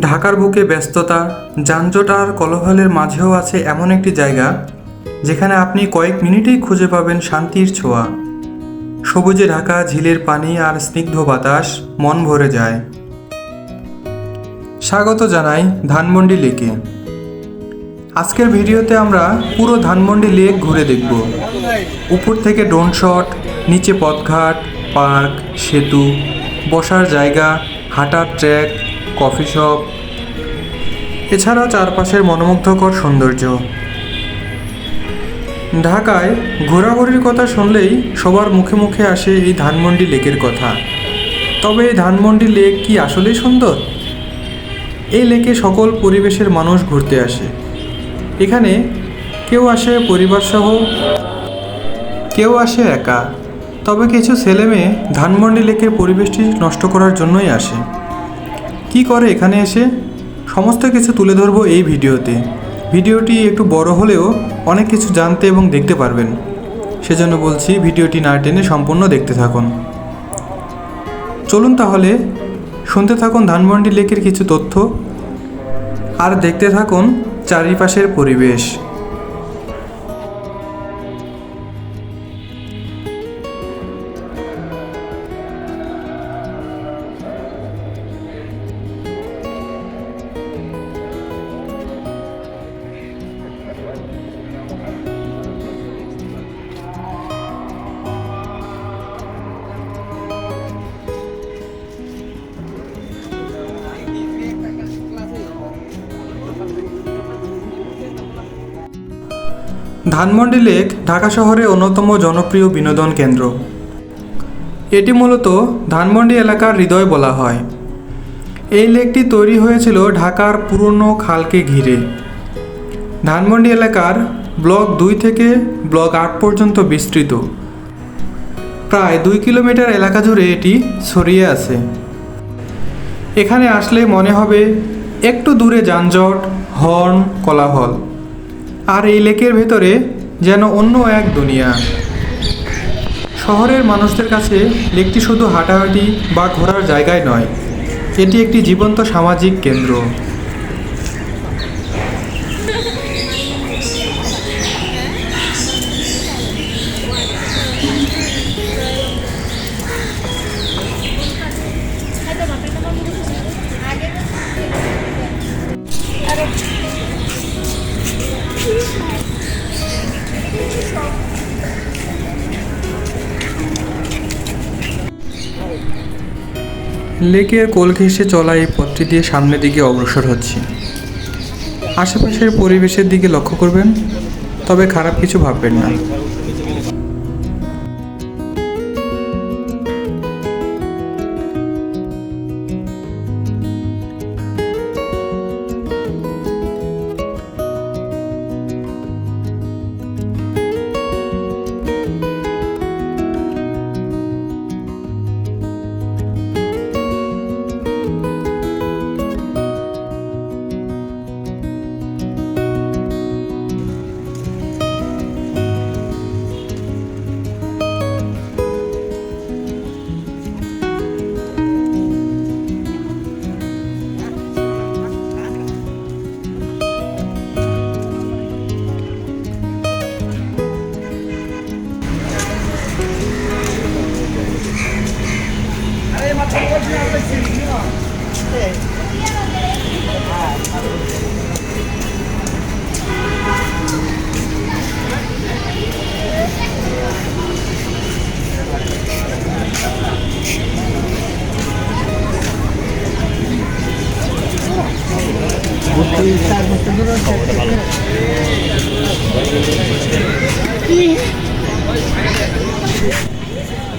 ঢাকার বুকে ব্যস্ততা, যানজট আর কলহলের মাঝেও আছে এমন একটি জায়গা, যেখানে আপনি কয়েক মিনিটেই খুঁজে পাবেন শান্তির ছোঁয়া। সবুজে ঢাকা, ঝিলের পানি আর স্নিগ্ধ বাতাস, মন ভরে যায়। স্বাগত জানাই ধানমন্ডি লেকে। আজকের ভিডিওতে আমরা পুরো ধানমন্ডি লেক ঘুরে দেখব। উপর থেকে ড্রোন শট, নিচে পথঘাট, পার্ক, সেতু, বসার জায়গা, হাঁটার ট্র্যাক কফি শপ এছাড়াও চারপাশের মনোমুগ্ধকর সৌন্দর্য। ঢাকায় ঘোরাঘুরির কথা শুনলেই সবার মুখে মুখে আসে এই ধানমন্ডি লেকের কথা। তবে এই ধানমন্ডি লেক কি আসলেই সুন্দর? এই লেকে সকল পরিবেশের মানুষ ঘুরতে আসে। এখানে কেউ আসে পরিবারসহ কেউ আসে একা। তবে কিছু ছেলেমেয়ে ধানমন্ডি লেকের পরিবেশটি নষ্ট করার জন্যই আসে। কি করে এখানে এসে? সমস্ত কিছু তুলে ধরবো এই ভিডিওতে। ভিডিওটি একটু বড় হলেও অনেক কিছু জানতে এবং দেখতে পারবেন। সেজন্য বলছি ভিডিওটি না টেনে সম্পূর্ণ দেখতে থাকুন। চলুন তাহলে শুনতে থাকুন ধানমন্ডি লেকের কিছু তথ্য। আর দেখতে থাকুন চারিপাশের পরিবেশ। ধানমন্ডি লেক ঢাকা শহরে অন্যতম জনপ্রিয় বিনোদন কেন্দ্র। এটি মূলত ধানমন্ডি এলাকার হৃদয় বলা হয়। এই লেকটি তৈরি হয়েছিল ঢাকার পুরনো খালকে ঘিরে। ধানমন্ডি এলাকার ব্লক দুই থেকে ব্লক আট পর্যন্ত বিস্তৃত। প্রায় দুই কিলোমিটার এলাকা জুড়ে এটি ছড়িয়ে আছে। এখানে আসলে মনে হবে একটু দূরে যানজট, হর্ন, কোলাহল। আর এই লেকের ভেতরে যেন অন্য এক দুনিয়া। শহরের মানুষদের কাছে লেকটি শুধু হাঁটাহাঁটি বা ঘোরার জায়গায় নয়, এটি একটি জীবন্ত সামাজিক কেন্দ্র। লেকের কোল ঘেঁষে চলা এই পথটি দিয়ে সামনের দিকে অগ্রসর হচ্ছি। আশেপাশের পরিবেশের দিকে লক্ষ্য করবেন, তবে খারাপ কিছু ভাববেন না।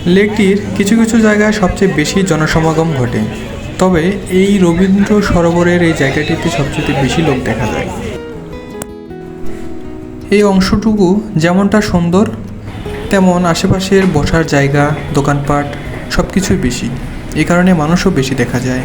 লেকটির কিছু কিছু জায়গায় সবচেয়ে বেশি জনসমাগম ঘটে। তবে এই রবীন্দ্র সরোবরের এই জায়গাটিতে সবচেয়ে বেশি লোক দেখা যায়। এই অংশটুকু যেমনটা সুন্দর, তেমন আশেপাশের বসার জায়গা, দোকানপাট সব কিছুই বেশি। এই কারণে মানুষও বেশি দেখা যায়।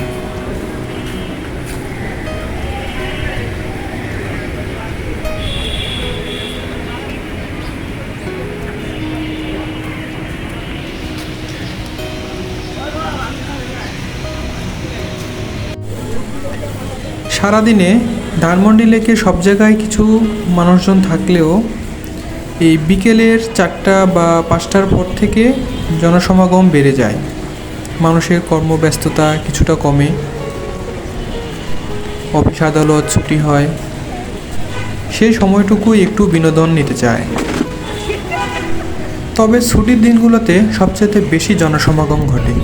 সারাদিনে ধানমন্ডি লেকে সব জায়গায় কিছু মানুষজন থাকলেও এই বিকেলের চারটা বা পাঁচটার পর থেকে জনসমাগম বেড়ে যায়। মানুষের কর্মব্যস্ততা কিছুটা কমে। অফিস আদালত ছুটি হয়। সেই সময়টুকু একটু বিনোদন নিতে চায়। তবে ছুটির দিনগুলোতে সবচেয়ে বেশি জনসমাগম ঘটে।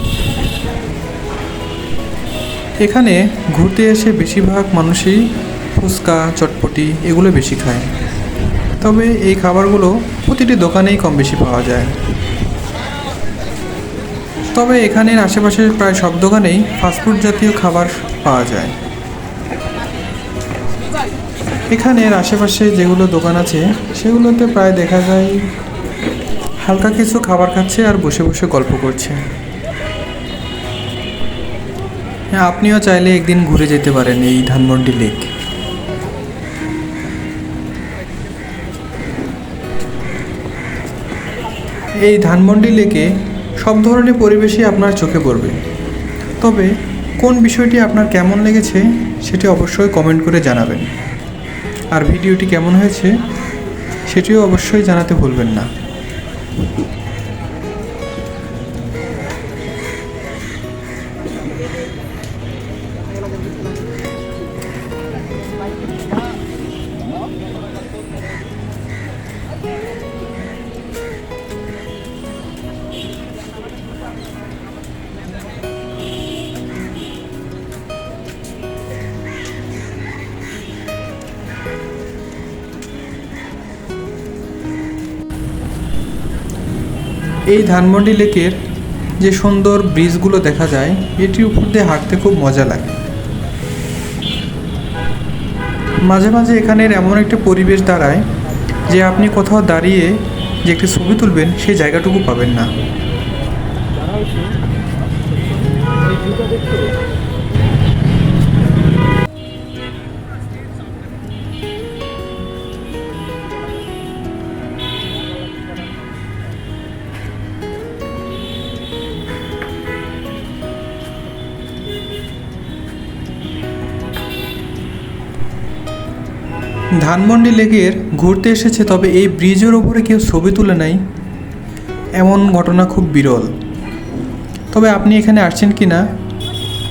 এখানে ঘুরতে এসে বেশিরভাগ মানুষই ফুচকা, চটপটি এগুলো বেশি খায়। তবে এই খাবারগুলো প্রতিটি দোকানেই কম বেশি পাওয়া যায়। তবে এখানের আশেপাশের প্রায় সব দোকানেই ফাস্টফুড জাতীয় খাবার পাওয়া যায়। এখানের আশেপাশে যেগুলো দোকান আছে, সেগুলোতে প্রায় দেখা যায় হালকা কিছু খাবার খাচ্ছে আর বসে বসে গল্প করছে। হ্যাঁ আপনিও চাইলে একদিন ঘুরে যেতে পারেন এই ধানমন্ডি লেক। এই ধানমন্ডি লেকে সব ধরনের পরিবেশই আপনার চোখে পড়বে। তবে কোন বিষয়টি আপনার কেমন লেগেছে সেটি অবশ্যই কমেন্ট করে জানাবেন। আর ভিডিওটি কেমন হয়েছে সেটিও অবশ্যই জানাতে ভুলবেন না। এই ধানমন্ডি লেকের যে সুন্দর ব্রিজগুলো দেখা যায়, এটির উপর দিয়ে হাঁটতে খুব মজা লাগে। মাঝে মাঝে এখানের এমন একটা পরিবেশ দাঁড়ায় যে আপনি কোথাও দাঁড়িয়ে যে একটি ছবি তুলবেন, সেই জায়গাটুকু পাবেন না। ধানমন্ডি লেকের ঘুরতে এসেছে, তবে এই ব্রিজের ওপরে কেউ ছবি তুলে নাই। এমন ঘটনা খুব বিরল। তবে আপনি এখানে আসছেন কি না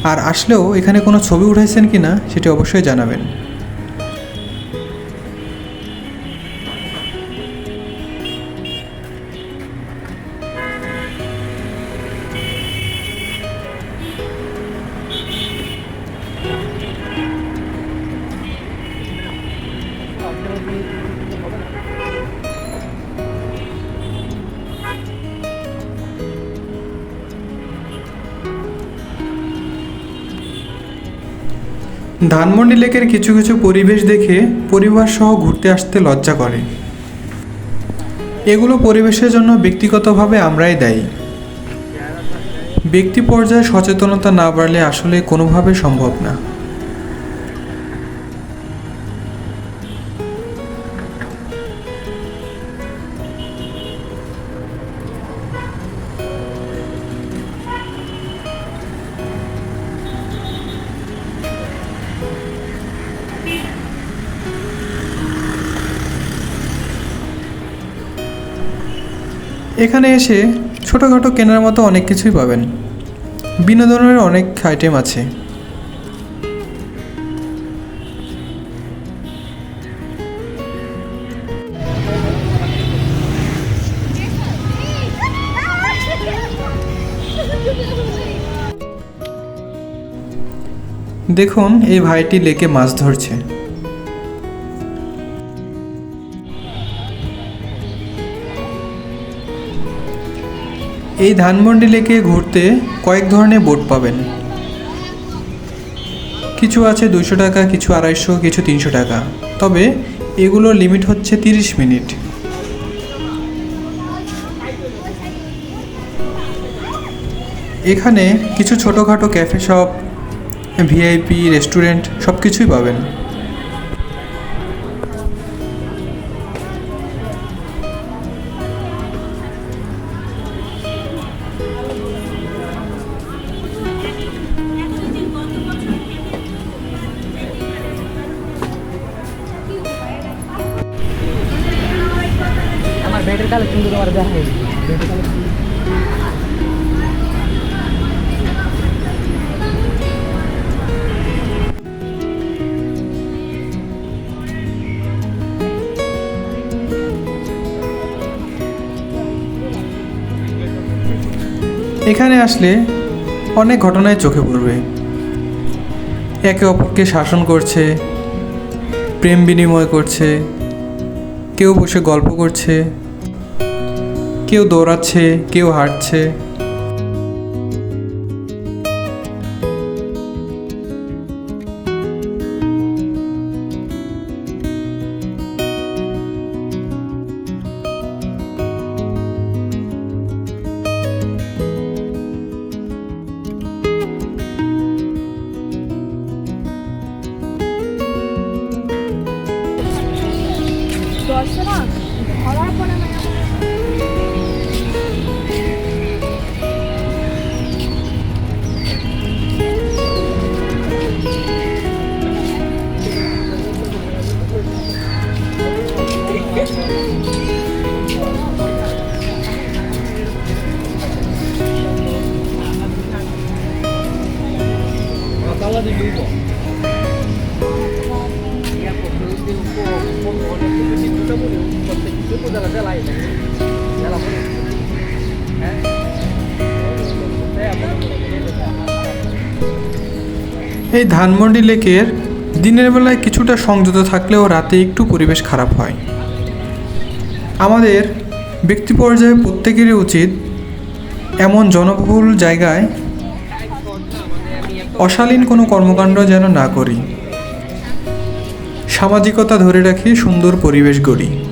আর আসলেও এখানে কোনো ছবি উঠাইছেন কি না সেটি অবশ্যই জানাবেন। ধানমন্ডি লেকের কিছু কিছু পরিবেশ দেখে পরিবার সহ ঘুরতে আসতে লজ্জা করে। এগুলো পরিবেশের জন্য ব্যক্তিগতভাবে আমরাই দায়ী। ব্যক্তি পর্যায়ে সচেতনতা না বাড়লে আসলে কোনোভাবে সম্ভব না। এখানে এসে ছোটোখাটো কেনার মতো অনেক কিছুই পাবেন। বিনোদনের অনেক আইটেম আছে। দেখুন, এই ভাইটি লেকে মাছ ধরছে। এই ধানমন্ডি লেকে ঘুরতে কয়েক ধরনের বোট পাবেন। কিছু আছে দুশো টাকা, কিছু আড়াইশো, কিছু তিনশো টাকা। তবে এগুলোর লিমিট হচ্ছে তিরিশ মিনিট। এখানে কিছু ছোটোখাটো ক্যাফে শপ, ভিআইপি, রেস্টুরেন্ট সব কিছুই পাবেন। এখানে আসলে অনেক ঘটনায় চোখে পড়বে। একে অপরকে শাসন করছে, প্রেম বিনিময় করছে, কেউ বসে গল্প করছে কেউ দৌড়াচ্ছে কেউ হাঁটছে। এই ধানমন্ডি লেকের দিনের বেলায় কিছুটা সংযত থাকলেও রাতে একটু পরিবেশ খারাপ হয়। আমাদের ব্যক্তি পর্যায়ে প্রত্যেকেরই উচিত এমন জনবহুল জায়গায় অশালীন কোনো কর্মকাণ্ড যেন না করি। সামাজিকতা ধরে রাখি সুন্দর পরিবেশ গড়ি।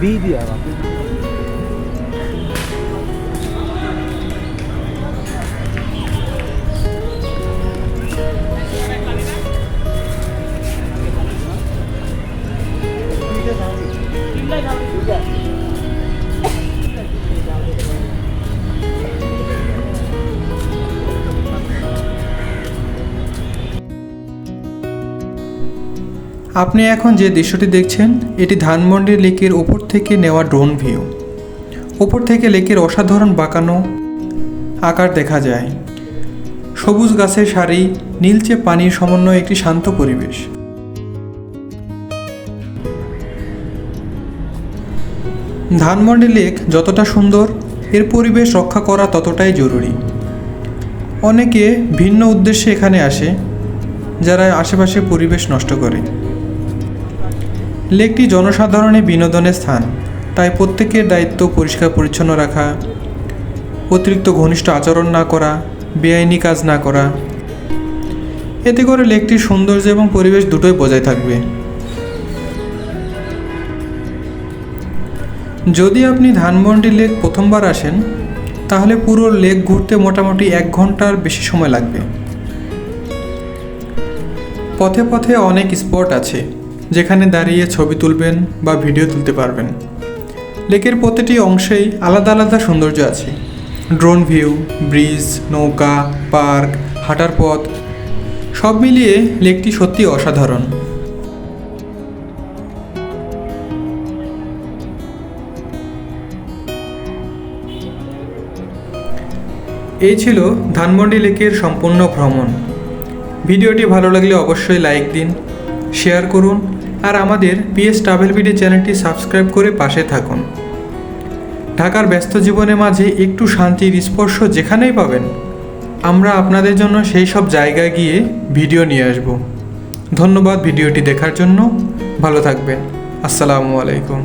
V diye bak. আপনি এখন যে দৃশ্যটি দেখছেন, এটি ধানমন্ডি লেকের ওপর থেকে নেওয়া ড্রোন ভিউ। ওপর থেকে লেকের অসাধারণ বাঁকানো আকার দেখা যায়। সবুজ গাছের সারি, নীলচে পানির সমন্বয়ে একটি শান্ত পরিবেশ। ধানমন্ডি লেক যতটা সুন্দর, এর পরিবেশ রক্ষা করা ততটাই জরুরি। অনেকে ভিন্ন উদ্দেশ্যে এখানে আসে, যারা আশেপাশে পরিবেশ নষ্ট করে। লেকটি জনসাধারণের বিনোদনের স্থান, তাই প্রত্যেকের দায়িত্ব পরিষ্কার পরিচ্ছন্ন রাখা, অতিরিক্ত ঘনিষ্ঠ আচরণ না করা, বেআইনি কাজ না করা। এতে করে লেকটির সৌন্দর্য এবং পরিবেশ দুটোই বজায় থাকবে। যদি আপনি ধানমন্ডি লেক প্রথমবার আসেন, তাহলে পুরো লেক ঘুরতে মোটামুটি এক ঘণ্টার বেশি সময় লাগবে। পথে পথে অনেক স্পট আছে। যেখানে দাঁড়িয়ে ছবি তুলবেন বা ভিডিও তুলতে পারবেন। লেকের প্রতিটি অংশেই আলাদা আলাদা সৌন্দর্য আছে। ড্রোন ভিউ, ব্রিজ, নৌকা, পার্ক, হাঁটার পথ, সব মিলিয়ে লেকটি সত্যি অসাধারণ। এই ছিল ধানমন্ডি লেকের সম্পূর্ণ ভ্রমণ। ভিডিওটি ভালো লাগলে অবশ্যই লাইক দিন শেয়ার করুন আর আমাদের পিএস ট্রাভেল বিডি চ্যানেলটি সাবস্ক্রাইব করে পাশে থাকুন। ঢাকার ব্যস্ত জীবনে মাঝে একটু শান্তির স্পর্শ যেখানেই পাবেন, আমরা আপনাদের জন্য সেই সব জায়গায় গিয়ে ভিডিও নিয়ে আসব। ধন্যবাদ ভিডিওটি দেখার জন্য। ভালো থাকবেন। আসসালামু আলাইকুম।